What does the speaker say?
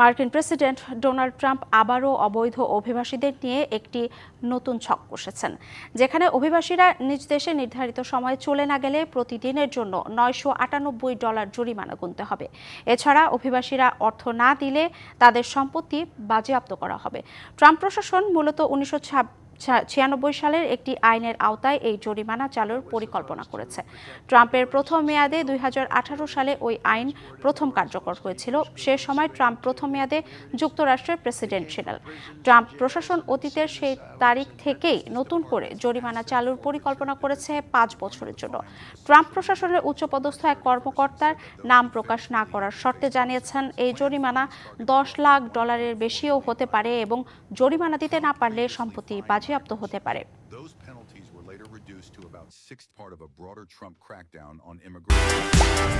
মার্কিন president Donald Trump আবারও অবৈধ অভিবাসীদের নিয়ে একটি নতুন ছক কষেছেন, যেখানে অভিবাসীরা নিজ দেশে নির্ধারিত সময়ে চলে না গেলে প্রতিদিনের জন্য নয়শো আটানব্বই ডলার জরিমানা গুনতে হবে। এছাড়া অভিবাসীরা অর্থ না দিলে তাদের সম্পত্তি বাজেয়াপ্ত করা হবে। ট্রাম্প প্রশাসন মূলত উনিশশো ছিয়ানব্বই সালের একটি আইনের আওতায় এই জরিমানা চালুর পরিকল্পনা করেছে। ট্রাম্পের প্রথম মেয়াদে দুই হাজার আঠারো সালে ওই আইন প্রথম কার্যকর হয়েছিল। সে সময় ট্রাম্প প্রথম মেয়াদে যুক্তরাষ্ট্রের প্রেসিডেন্ট ছিলেন। ট্রাম্প প্রশাসন অতীতের সেই তারিখ থেকেই নতুন করে জরিমানা চালুর পরিকল্পনা করেছে পাঁচ বছরের জন্য। ট্রাম্প প্রশাসনের উচ্চপদস্থ এক কর্মকর্তার নাম প্রকাশ না করার শর্তে জানিয়েছেন, এই জরিমানা দশ লাখ ডলারের বেশিও হতে পারে এবং জরিমানা দিতে না পারলে সম্পত্তি বাজেয়াপ্ত হতে পারে Those penalties were later reduced to about sixth part of a broader Trump crackdown on immigration.